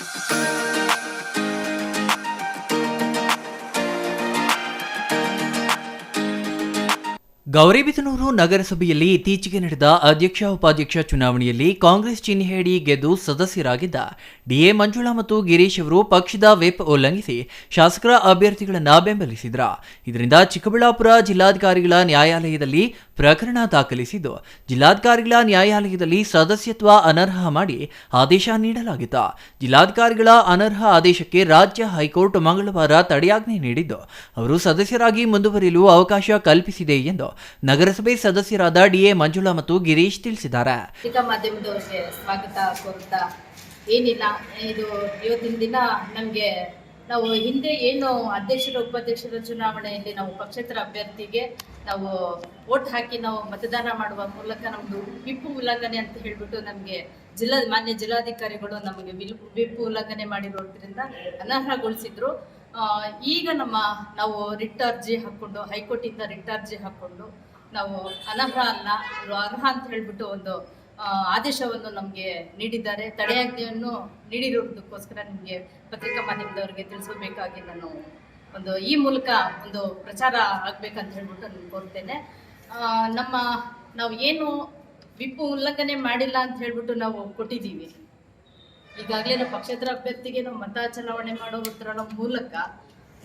Música Gauribidanur ನಗರಸಭೆಯಲ್ಲಿ ಇತ್ತೀಚೆಗೆ ನಡೆದ ಅಧ್ಯಕ್ಷ ಉಪಾಧ್ಯಕ್ಷ ಚುನಾವಣೆಯಲ್ಲಿ ಕಾಂಗ್ರೆಸ್ ಚಿಹ್ನೆಯಡಿ ಗೆದ್ದು ಸದಸ್ಯರಾಗಿದ್ದ ಡಿಎ ಮಂಜುಳಾ ಮತ್ತು ಗಿರೀಶ್ ಅವರು ಪಕ್ಷದ ವಿಪ್ ಉಲ್ಲಂಘಿಸಿ ಶಾಸಕರ ಅಭ್ಯರ್ಥಿಗಳನ್ನು ಬೆಂಬಲಿಸಿದ್ರ. ಇದರಿಂದ ಚಿಕ್ಕಬಳ್ಳಾಪುರ ಜಿಲ್ಲಾಧಿಕಾರಿಗಳ ನ್ಯಾಯಾಲಯದಲ್ಲಿ ಪ್ರಕರಣ ದಾಖಲಿಸಿದ್ದು, ಜಿಲ್ಲಾಧಿಕಾರಿಗಳ ನ್ಯಾಯಾಲಯದಲ್ಲಿ ಸದಸ್ಯತ್ವ ಅನರ್ಹ ಮಾಡಿ ಆದೇಶ ನೀಡಲಾಗಿತ್ತು. ಜಿಲ್ಲಾಧಿಕಾರಿಗಳ ಅನರ್ಹ ಆದೇಶಕ್ಕೆ ರಾಜ್ಯ ಹೈಕೋರ್ಟ್ ಮಂಗಳವಾರ ತಡೆಯಾಜ್ಞೆ ನೀಡಿದ್ದು, ಅವರು ಸದಸ್ಯರಾಗಿ ಮುಂದುವರಿಯಲು ಅವಕಾಶ ಕಲ್ಪಿಸಿದೆ ಎಂದು ನಗರಸಭೆ ಸದಸ್ಯರಾದ ಡಿಎ ಮಂಜುಳಾ ಮತ್ತು ಗಿರೀಶ್ ತಿಳಿಸಿದ್ದಾರೆ. ಮಾಧ್ಯಮದವರಿಗೆ ಸ್ವಾಗತ ಕೋರುತ್ತಾ ಏನಿಲ್ಲ, ಇದು ಇವತ್ತಿನ ದಿನ ನಮಗೆ ನಾವು ಹಿಂದೆ ಏನು ಅಧ್ಯಕ್ಷರ, ಉಪಾಧ್ಯಕ್ಷರ ಚುನಾವಣೆಯಲ್ಲಿ ನಾವು ಪಕ್ಷೇತರ ಅಭ್ಯರ್ಥಿಗೆ ನಾವು ವೋಟ್ ಹಾಕಿ ನಾವು ಮತದಾನ ಮಾಡುವ ಮೂಲಕ ನಮ್ದು ವಿಪ್ ಉಲ್ಲಂಘನೆ ಅಂತ ಹೇಳಿಬಿಟ್ಟು ನಮಗೆ ಜಿಲ್ಲಾ ಮಾನ್ಯ ಜಿಲ್ಲಾಧಿಕಾರಿಗಳು ನಮಗೆ ವಿಪ್ ಉಲ್ಲಂಘನೆ ಮಾಡಿರೋದ್ರಿಂದ ಅನರ್ಹಗೊಳಿಸಿದ್ರು. ಈಗ ನಮ್ಮ ನಾವು ರಿಟ್ ಅರ್ಜಿ ಹಾಕ್ಕೊಂಡು, ಹೈಕೋರ್ಟಿಂದ ರಿಟ್ ಅರ್ಜಿ ಹಾಕ್ಕೊಂಡು ನಾವು ಅನರ್ಹ ಅಲ್ಲ ಅರ್ಹ ಅಂತ ಹೇಳಿಬಿಟ್ಟು ಒಂದು ಆದೇಶವನ್ನು ನಮಗೆ ನೀಡಿದ್ದಾರೆ. ತಡೆಯಾಜ್ಞೆಯನ್ನು ನೀಡಿರೋದಕ್ಕೋಸ್ಕರ ನಿಮಗೆ ಪತ್ರಿಕಾ ಮಾಧ್ಯಮದವರಿಗೆ ತಿಳಿಸಬೇಕಾಗಿ ನಾನು ಒಂದು, ಈ ಮೂಲಕ ಒಂದು ಪ್ರಚಾರ ಆಗಬೇಕಂತ ಹೇಳ್ಬಿಟ್ಟು ನಾನು ಕೋರ್ತೇನೆ ನಮ್ಮ, ನಾವು ಏನು ವಿಪ್ ಉಲ್ಲಂಘನೆ ಮಾಡಿಲ್ಲ ಅಂತ ಹೇಳ್ಬಿಟ್ಟು ನಾವು ಕೊಟ್ಟಿದ್ದೀವಿ. ಈಗಾಗಲೇ ನಾವು ಪಕ್ಷೇತರ ಅಭ್ಯರ್ಥಿಗೆ ನಾವು ಮತ ಚಲಾವಣೆ ಮಾಡೋದ್ರ ಮೂಲಕ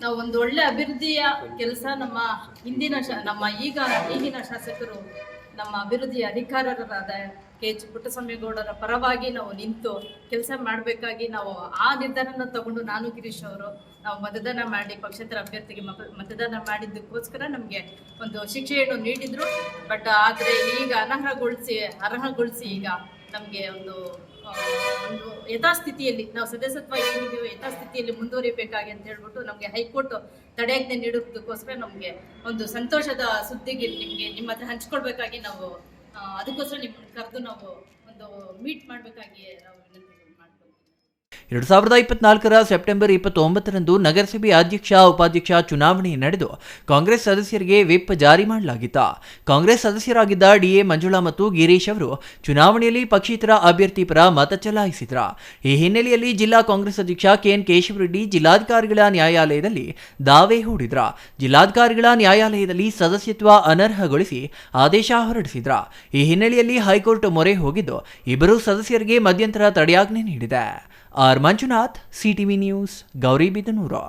ನಾವು ಒಂದು ಒಳ್ಳೆ ಅಭಿವೃದ್ಧಿಯ ಕೆಲಸ ನಮ್ಮ ಹಿಂದಿನ ನಮ್ಮ ಈಗ ಈಗಿನ ಶಾಸಕರು ನಮ್ಮ ಅಭಿವೃದ್ಧಿಯ ಅಧಿಕಾರರಾದ ಕೆ ಎಚ್ ಪುಟ್ಟಸ್ವಾಮಿಗೌಡರ ಪರವಾಗಿ ನಾವು ನಿಂತು ಕೆಲಸ ಮಾಡಬೇಕಾಗಿ ನಾವು ಆ ನಿರ್ಧಾರನ ತಗೊಂಡು ನಾನು ಗಿರೀಶ್ ಅವರು ನಾವು ಮತದಾನ ಮಾಡಿ ಪಕ್ಷೇತರ ಅಭ್ಯರ್ಥಿಗೆ ಮತ- ಮತದಾನ ಮಾಡಿದ್ದಕ್ಕೋಸ್ಕರ ನಮಗೆ ಒಂದು ಶಿಕ್ಷೆಯನ್ನು ನೀಡಿದ್ರು. ಬಟ್ ಆದರೆ ಈಗ ಅನರ್ಹಗೊಳಿಸಿ, ಅರ್ಹಗೊಳಿಸಿ ಈಗ ನಮಗೆ ಒಂದು ಒಂದು ಯಥಾಸ್ಥಿತಿಯಲ್ಲಿ, ನಾವು ಸದಸ್ಯತ್ವ ಏನಿದೆಯೋ ಯಥಾಸ್ಥಿತಿಯಲ್ಲಿ ಮುಂದುವರಿಬೇಕಾಗಿ ಅಂತ ಹೇಳ್ಬಿಟ್ಟು ನಮಗೆ ಹೈಕೋರ್ಟ್ ತಡೆಯಾಜ್ಞೆ ನೀಡೋದಕ್ಕೋಸ್ಕರ ನಮಗೆ ಒಂದು ಸಂತೋಷದ ಸುದ್ದಿಗೆ ನಿಮಗೆ ನಿಮ್ಮ ಹತ್ರ ಹಂಚ್ಕೊಳ್ಬೇಕಾಗಿ ನಾವು ಅದಕ್ಕೋಸ್ಕರ ನಿಮ್ಮನ್ನು ಕರೆದು ನಾವು ಒಂದು ಮೀಟ್ ಮಾಡಬೇಕಾಗಿ ನಾವು ಎರಡು ಸಾವಿರದ ಇಪ್ಪತ್ನಾಲ್ಕರ ಸೆಪ್ಟೆಂಬರ್ ಇಪ್ಪತ್ತೊಂಬತ್ತರಂದು ನಗರಸಭೆ ಅಧ್ಯಕ್ಷ, ಉಪಾಧ್ಯಕ್ಷ ಚುನಾವಣೆ ನಡೆದು ಕಾಂಗ್ರೆಸ್ ಸದಸ್ಯರಿಗೆ ವಿಪ್ ಜಾರಿ ಮಾಡಲಾಗಿತ್ತು. ಕಾಂಗ್ರೆಸ್ ಸದಸ್ಯರಾಗಿದ್ದ ಡಿಎ ಮಂಜುಳಾ ಮತ್ತು ಗಿರೀಶ್ ಅವರು ಚುನಾವಣೆಯಲ್ಲಿ ಪಕ್ಷೇತರ ಅಭ್ಯರ್ಥಿ ಪರ ಮತ ಚಲಾಯಿಸಿದ್ರ. ಈ ಹಿನ್ನೆಲೆಯಲ್ಲಿ ಜಿಲ್ಲಾ ಕಾಂಗ್ರೆಸ್ ಅಧ್ಯಕ್ಷ ಕೆಎನ್ ಕೇಶವರೆಡ್ಡಿ ಜಿಲ್ಲಾಧಿಕಾರಿಗಳ ನ್ಯಾಯಾಲಯದಲ್ಲಿ ದಾವೆ ಹೂಡಿದ್ರ. ಜಿಲ್ಲಾಧಿಕಾರಿಗಳ ನ್ಯಾಯಾಲಯದಲ್ಲಿ ಸದಸ್ಯತ್ವ ಅನರ್ಹಗೊಳಿಸಿ ಆದೇಶ ಹೊರಡಿಸಿದ್ರ. ಈ ಹಿನ್ನೆಲೆಯಲ್ಲಿ ಹೈಕೋರ್ಟ್ ಮೊರೆ ಹೋಗಿದ್ದು ಇಬ್ಬರು ಸದಸ್ಯರಿಗೆ ಮಧ್ಯಂತರ ತಡೆಯಾಜ್ಞೆ ನೀಡಿದೆ. R Manjunath C TV news Gauribidanur.